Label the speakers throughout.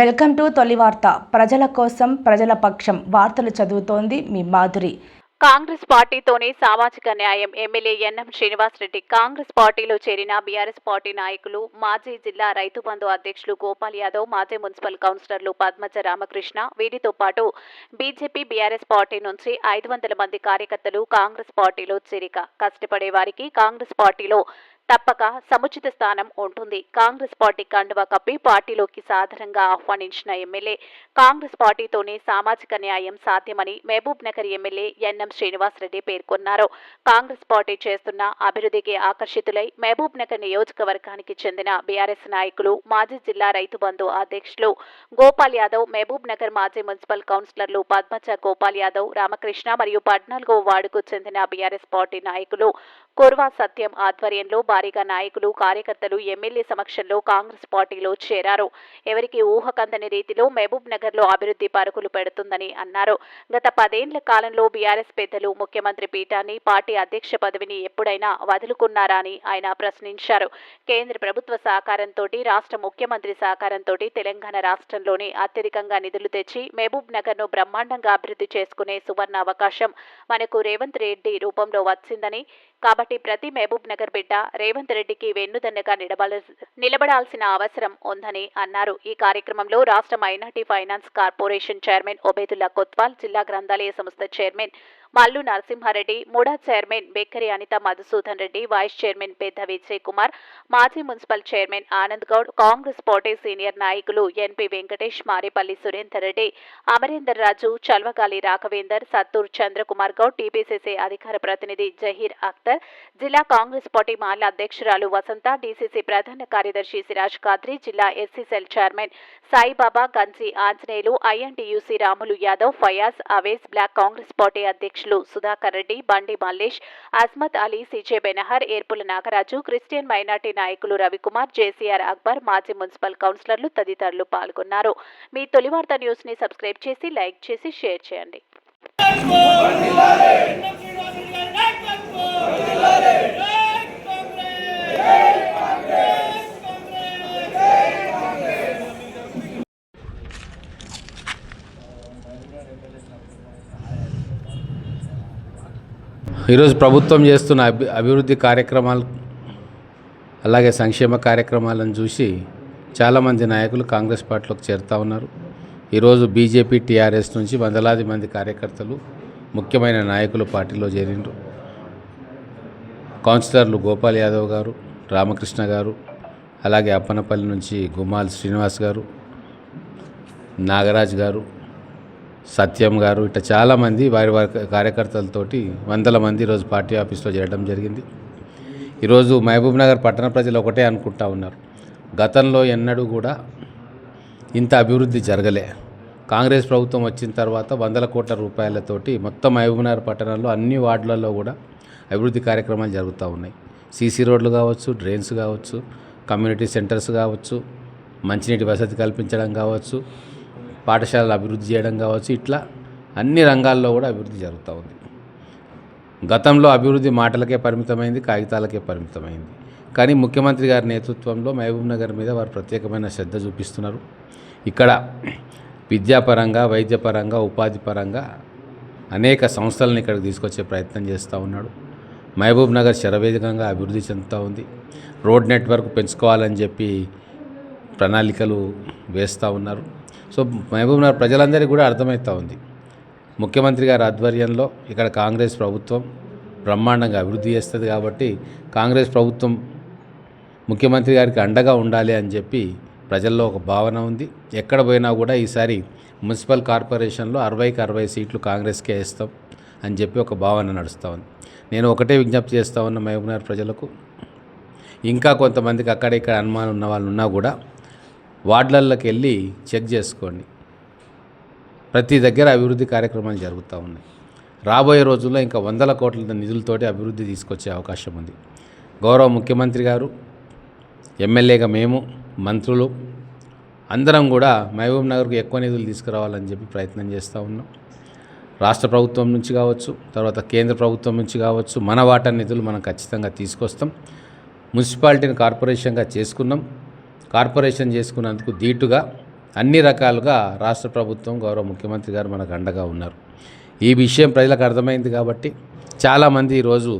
Speaker 1: Welcome to తొలి వార్త. ప్రజల కోసం ప్రజల పక్షం వార్తలు చదువుతోంది మీ మాధురి.
Speaker 2: కాంగ్రెస్ పార్టీతోనే సామాజిక న్యాయం ఎమ్మెల్యే ఎన్ఎం శ్రీనివాసరెడ్డి కాంగ్రెస్ పార్టీలో చేరిన బీఆర్ఎస్ పార్టీ నాయకులు మాజీ జిల్లా రైతు బంధు అధ్యక్షులు గోపాల్ యాదవ్ మాజీ మున్సిపల్ కౌన్సిలర్లు పద్మజ రామకృష్ణ వీరితో పాటు బీజేపీ బీఆర్ఎస్ పార్టీ నుంచి ఐదు వందల మంది కార్యకర్తలు కాంగ్రెస్ పార్టీలో చేరిక. కష్టపడే వారికి కాంగ్రెస్ పార్టీలో తప్పక సముచిత స్థానం ఉంటుంది. కాంగ్రెస్ పార్టీ కండువా కప్పి పార్టీలోకి సాధారణంగా ఆహ్వానించిన ఎమ్మెల్యే. కాంగ్రెస్ పార్టీతోనే సామాజిక న్యాయం సాధ్యమని Mahbubnagar MLA N M Srinivasareddy పేర్కొన్నారు. కాంగ్రెస్ పార్టీ చేస్తున్న అభివృద్ధికి ఆకర్షితులై మహబూబ్ నగర్ నియోజకవర్గానికి చెందిన బీఆర్ఎస్ నాయకులు మాజీ జిల్లా రైతు బంధు అధ్యక్షులు గోపాల్ యాదవ్ మహబూబ్ నగర్ మాజీ మున్సిపల్ కౌన్సిలర్లు పద్మజ గోపాల్ యాదవ్ రామకృష్ణ మరియు పద్నాలుగో వార్డుకు చెందిన బీఆర్ఎస్ పార్టీ నాయకులు కొర్వా సత్యం ఆధ్వర్యంలో భారీగా నాయకులు కార్యకర్తలు ఎమ్మెల్యే సమక్షంలో కాంగ్రెస్ పార్టీలో చేరారు. ఎవరికి ఊహకందని రీతిలో మహబూబ్ నగర్లో అభివృద్ధి పరుగులు పెడుతుందని అన్నారు. గత పదేండ్ల కాలంలో బీఆర్ఎస్ పెద్దలు ముఖ్యమంత్రి పీఠాన్ని పార్టీ అధ్యక్ష పదవిని ఎప్పుడైనా వదులుకున్నారా అని ఆయన ప్రశ్నించారు. కేంద్ర ప్రభుత్వ సహకారంతో రాష్ట్ర ముఖ్యమంత్రి సహకారంతో తెలంగాణ రాష్ట్రంలోని అత్యధికంగా నిధులు తెచ్చి మహబూబ్ నగర్ను బ్రహ్మాండంగా అభివృద్ధి చేసుకునే సువర్ణ అవకాశం మనకు రేవంత్ రెడ్డి రూపంలో వచ్చిందని కాబట్టి ప్రతి మహబూబ్ నగర్ బిడ్డ రేవంత్ రెడ్డికి వెన్నుదన్నగా నిలబడ నిలబడాల్సిన అవసరం ఉందని అన్నారు. ఈ కార్యక్రమంలో రాష్ట్ర minority finance corporation chairman Obedullah Kotwal జిల్లా గ్రంథాలయ సంస్థ చైర్మన్ మల్లు నరసింహారెడ్డి మూడా chairman Bekari Anitha Madhusudan Reddy vice chairman పెద్ద విజయ్ కుమార్ మాజీ municipal chairman Anand Goud Congress party senior నాయకులు N P Venkatesh Marepalli Surender Reddy Amarender Raju Chalvagali Raghavender Sattur Chandrakumar Goud TPCC అధికార ప్రతినిధి జహీర్ అఖ్తర్ జిల్లా కాంగ్రెస్ పార్టీ మాల అధ్యక్షురాలు వసంత డీసీసీ ప్రధాన కార్యదర్శి సిరాజ్ ఖాద్రి జిల్లా SC cell chairman Saibaba Ganji Anjaneyulu INTUC Ramulu Yadav Fayaz Avez block Congress party అధ్యక్షులు Sudhakar Reddy Bandi Mallesh Asmat Ali C J Benhur Erpula Nagaraju Christian minority నాయకులు Ravikumar JCR Akbar మాజీ మున్సిపల్ కౌన్సిలర్లు తదితరులు పాల్గొన్నారు. మీ తొలి వార్త న్యూస్ని సబ్స్క్రైబ్ చేసి లైక్ చేసి షేర్ చేయండి.
Speaker 3: ఈరోజు ప్రభుత్వం చేస్తున్న అభి అభివృద్ధి కార్యక్రమాలు అలాగే సంక్షేమ కార్యక్రమాలను చూసి చాలామంది నాయకులు కాంగ్రెస్ పార్టీలోకి చేరుతూ ఉన్నారు. ఈరోజు బీజేపీ టీఆర్ఎస్ నుంచి వందలాది మంది కార్యకర్తలు ముఖ్యమైన నాయకులు పార్టీలో చేరిండ్రు. కౌన్సిలర్లు గోపాల్ యాదవ్ గారు రామకృష్ణ గారు అలాగే అప్పనపల్లి నుంచి గుమాల్ శ్రీనివాస్ గారు నాగరాజ్ గారు సత్యం గారు ఇట్లా చాలామంది వారి వారి కార్యకర్తలతోటి వందల మంది ఈరోజు పార్టీ ఆఫీస్లో చేరడం జరిగింది. ఈరోజు మహబూబ్ నగర్ పట్టణ ప్రజలు ఒకటే అనుకుంటా ఉన్నారు. గతంలో ఎన్నడూ కూడా ఇంత అభివృద్ధి జరగలే. కాంగ్రెస్ ప్రభుత్వం వచ్చిన తర్వాత వందల కోట్ల రూపాయలతోటి మొత్తం మహబూబ్ నగర్ పట్టణంలో అన్ని వార్డులలో కూడా అభివృద్ధి కార్యక్రమాలు జరుగుతూ ఉన్నాయి. సీసీ రోడ్లు కావచ్చు డ్రైన్స్ కావచ్చు కమ్యూనిటీ సెంటర్స్ కావచ్చు మంచినీటి వసతి కల్పించడం కావచ్చు పాఠశాలలు అభివృద్ధి చేయడం కావచ్చు ఇట్లా అన్ని రంగాల్లో కూడా అభివృద్ధి జరుగుతూ ఉంది. గతంలో అభివృద్ధి మాటలకే పరిమితమైంది కాగితాలకే పరిమితమైంది. కానీ ముఖ్యమంత్రి గారి నేతృత్వంలో మహబూబ్ నగర్ మీద వారు ప్రత్యేకమైన శ్రద్ధ చూపిస్తున్నారు. ఇక్కడ విద్యాపరంగా వైద్యపరంగా ఉపాధి పరంగా అనేక సంస్థలను ఇక్కడికి తీసుకొచ్చే ప్రయత్నం చేస్తూ ఉన్నాడు. మహబూబ్ నగర్ శరవేగంగా అభివృద్ధి చెందుతూ ఉంది. రోడ్ నెట్వర్క్ పెంచుకోవాలని చెప్పి ప్రణాళికలు వేస్తూ ఉన్నారు. సో మహబూబ్నగర్ ప్రజలందరికీ కూడా అర్థమవుతూ ఉంది. ముఖ్యమంత్రి గారి ఆధ్వర్యంలో ఇక్కడ కాంగ్రెస్ ప్రభుత్వం బ్రహ్మాండంగా అభివృద్ధి చేస్తుంది కాబట్టి కాంగ్రెస్ ప్రభుత్వం ముఖ్యమంత్రి గారికి అండగా ఉండాలి అని చెప్పి ప్రజల్లో ఒక భావన ఉంది. ఎక్కడ పోయినా కూడా ఈసారి మున్సిపల్ కార్పొరేషన్లో అరవైకి అరవై సీట్లు కాంగ్రెస్కే వేస్తాం అని చెప్పి ఒక భావన నడుస్తూ ఉంది. నేను ఒకటే విజ్ఞప్తి చేస్తూ ఉన్న మహబూబ్నగర్ ప్రజలకు. ఇంకా కొంతమందికి అక్కడ ఇక్కడ అనుమానం ఉన్న వాళ్ళు ఉన్నా కూడా వార్డులలోకి వెళ్ళి చెక్ చేసుకోండి. ప్రతి దగ్గర అభివృద్ధి కార్యక్రమాలు జరుగుతూ ఉన్నాయి. రాబోయే రోజుల్లో ఇంకా వందల కోట్ల నిధులతోటి అభివృద్ధి తీసుకొచ్చే అవకాశం ఉంది. గౌరవ ముఖ్యమంత్రి గారు ఎమ్మెల్యేగా మేము మంత్రులు అందరం కూడా మహబూబ్ నగర్కు ఎక్కువ నిధులు తీసుకురావాలని చెప్పి ప్రయత్నం చేస్తూ ఉన్నాం. రాష్ట్ర ప్రభుత్వం నుంచి కావచ్చు తర్వాత కేంద్ర ప్రభుత్వం నుంచి కావచ్చు మన వాటా నిధులు మనం ఖచ్చితంగా తీసుకొస్తాం. మున్సిపాలిటీని కార్పొరేషన్గా చేసుకున్నాం. కార్పొరేషన్ చేసుకున్నందుకు ధీటుగా అన్ని రకాలుగా రాష్ట్ర ప్రభుత్వం గౌరవ ముఖ్యమంత్రి గారు మనకు అండగా ఉన్నారు. ఈ విషయం ప్రజలకు అర్థమైంది కాబట్టి చాలామంది ఈరోజు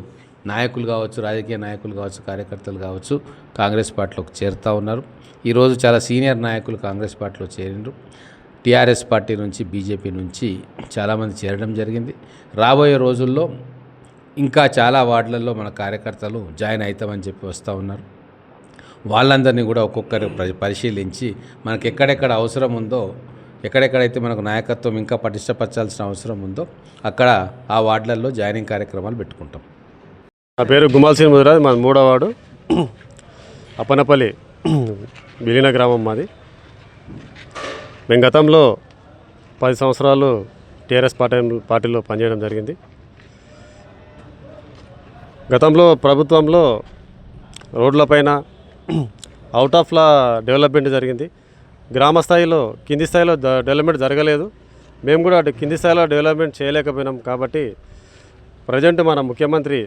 Speaker 3: నాయకులు కావచ్చు రాజకీయ నాయకులు కావచ్చు కార్యకర్తలు కావచ్చు కాంగ్రెస్ పార్టీలోకి చేరుతూ ఉన్నారు. ఈరోజు చాలా సీనియర్ నాయకులు కాంగ్రెస్ పార్టీలో చేరిండ్రు. టీఆర్ఎస్ పార్టీ నుంచి బీజేపీ నుంచి చాలామంది చేరడం జరిగింది. రాబోయే రోజుల్లో ఇంకా చాలా వార్డులలో మన కార్యకర్తలు జాయిన్ అవుతామని చెప్పి వస్తూ ఉన్నారు. వాళ్ళందరినీ కూడా ఒక్కొక్కరు పరి- పరిశీలించి మనకు ఎక్కడెక్కడ అవసరం ఉందో ఎక్కడెక్కడైతే మనకు నాయకత్వం ఇంకా పటిష్టపరచాల్సిన అవసరం ఉందో అక్కడ ఆ వార్డులలో జాయినింగ్ కార్యక్రమాలు పెట్టుకుంటాం.
Speaker 4: నా పేరు గుమాల్సీన్ ముదిరాజ్ మా మూడో వార్డు. అప్పనపల్లి విలీన గ్రామం మాది. మేము గతంలో పది సంవత్సరాలు టీఆర్ఎస్ పార్టీ పార్టీలో పనిచేయడం జరిగింది. గతంలో ప్రభుత్వంలో రోడ్లపైన అవుట్ ఆఫ్ లా డెవలప్మెంట్ జరిగింది. గ్రామ స్థాయిలో కింది స్థాయిలో డెవలప్మెంట్ జరగలేదు. మేము కూడా అటు కింది స్థాయిలో డెవలప్మెంట్ చేయలేకపోయినాం కాబట్టి ప్రజెంట్ మన ముఖ్యమంత్రి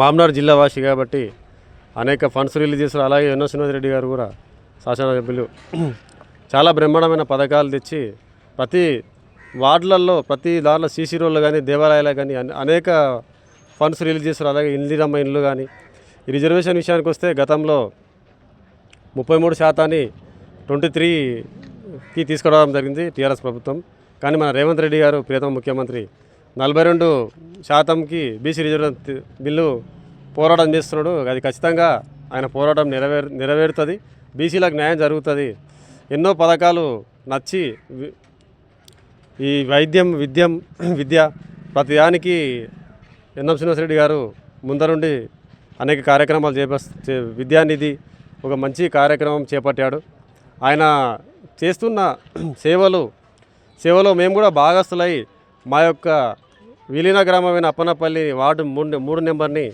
Speaker 4: మామ్నాడు జిల్లా వాసి కాబట్టి అనేక ఫండ్స్ రిలీజ్ చేశారు. అలాగే ఎన్నో శ్రీనివాస్ రెడ్డి గారు కూడా శాసనసభ్యులు చాలా బ్రహ్మాండమైన పథకాలు తెచ్చి ప్రతి వార్డులలో ప్రతి దాంట్లో సీసీ రోడ్లు కానీ దేవాలయాలు కానీ అనేక ఫండ్స్ రిలీజ్ చేశారు. అలాగే ఇందిరమ్మ ఇండ్లు కానీ ఈ రిజర్వేషన్ విషయానికి వస్తే గతంలో ముప్పై మూడు శాతాన్ని ట్వంటీ త్రీకి తీసుకురావడం జరిగింది టీఆర్ఎస్ ప్రభుత్వం. కానీ మన రేవంత్ రెడ్డి గారు ప్రియతమ ముఖ్యమంత్రి నలభై రెండు శాతంకి బీసీ రిజర్వేషన్ బిల్లు పోరాటం చేస్తున్నాడు. అది ఖచ్చితంగా ఆయన పోరాటం నెరవేర్ నెరవేరుతుంది. బీసీలకు న్యాయం జరుగుతుంది. ఎన్నో పథకాలు నచ్చి ఈ వైద్యం విద్యం విద్య ప్రతిదానికి ఎన్ఎం శ్రీనివాసరెడ్డి గారు ముందరుండి అనేక కార్యక్రమాలు చేపస్ విద్యానిధి ఒక మంచి కార్యక్రమం చేపట్టాడు. ఆయన చేస్తున్న సేవలు సేవలో మేము కూడా భాగస్థులై మా యొక్క విలీన గ్రామమైన అప్పనపల్లి వార్డు మూడు మూడు నెంబర్ని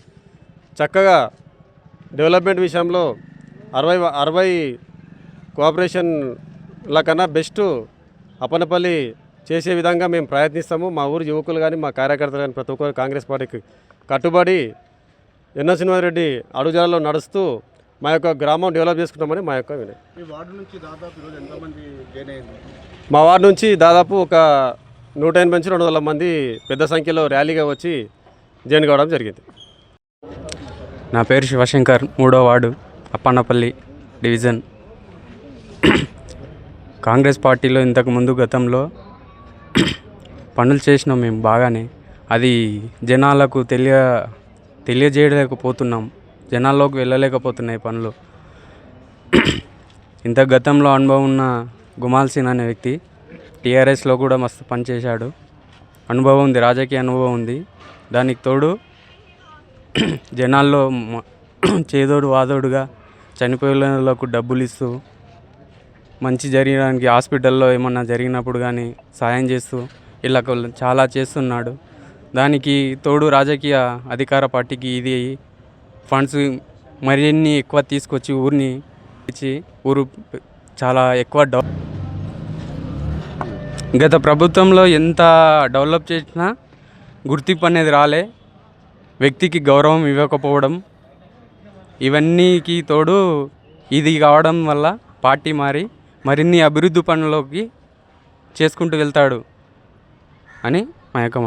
Speaker 4: చక్కగా డెవలప్మెంట్ విషయంలో అరవై అరవై కోఆపరేషన్ల కన్నా బెస్ట్ అప్పనపల్లి చేసే విధంగా మేము ప్రయత్నిస్తాము. మా ఊరు యువకులు కానీ మా కార్యకర్తలు కానీ ప్రతి ఒక్కరు కాంగ్రెస్ పార్టీకి కట్టుబడి ఎన్న శ్రీనివాసరెడ్డి అడుగుజాలలో నడుస్తూ మా యొక్క గ్రామం డెవలప్ చేసుకుంటామని మా యొక్క మా వార్డు నుంచి దాదాపు ఒక నూట ఎనభై నుంచి రెండు వందల మంది పెద్ద సంఖ్యలో ర్యాలీగా వచ్చి జాయిన్ కావడం జరిగింది.
Speaker 5: నా పేరు శివశంకర్ మూడో వార్డు అప్పన్నపల్లి డివిజన్. కాంగ్రెస్ పార్టీలో ఇంతకు ముందు గతంలో పనులు చేసినాం మేము బాగానే. అది జనాలకు తెలియ తెలియజేయలేకపోతున్నాం. జనాల్లోకి వెళ్ళలేకపోతున్నాయి పనులు. ఇంత గతంలో అనుభవం ఉన్న గుమాల్ సింగ్ అనే వ్యక్తి టీఆర్ఎస్లో కూడా మస్తు పనిచేశాడు అనుభవం ఉంది రాజకీయ అనుభవం ఉంది. దానికి తోడు జనాల్లో చేదోడు వాదోడుగా చనిపోయేలకు వాళ్ళకు డబ్బులు ఇస్తూ మంచి జరగడానికి హాస్పిటల్లో ఏమన్నా జరిగినప్పుడు కానీ సాయం చేస్తూ ఇలా చాలా చేస్తున్నాడు. దానికి తోడు రాజకీయ అధికార పార్టీకి ఇది ఫండ్స్ మరిన్ని ఎక్కువ తీసుకొచ్చి ఊరిని ఇచ్చి ఊరు చాలా ఎక్కువ డెవ గత ప్రభుత్వంలో ఎంత డెవలప్ చేసినా గుర్తింపు అనేది రాలే. వ్యక్తికి గౌరవం ఇవ్వకపోవడం ఇవన్నీకి తోడు ఇది కావడం వల్ల పార్టీ మారి మరిన్ని అభివృద్ధి పనులకి చేసుకుంటూ వెళ్తాడు అని మా యొక్క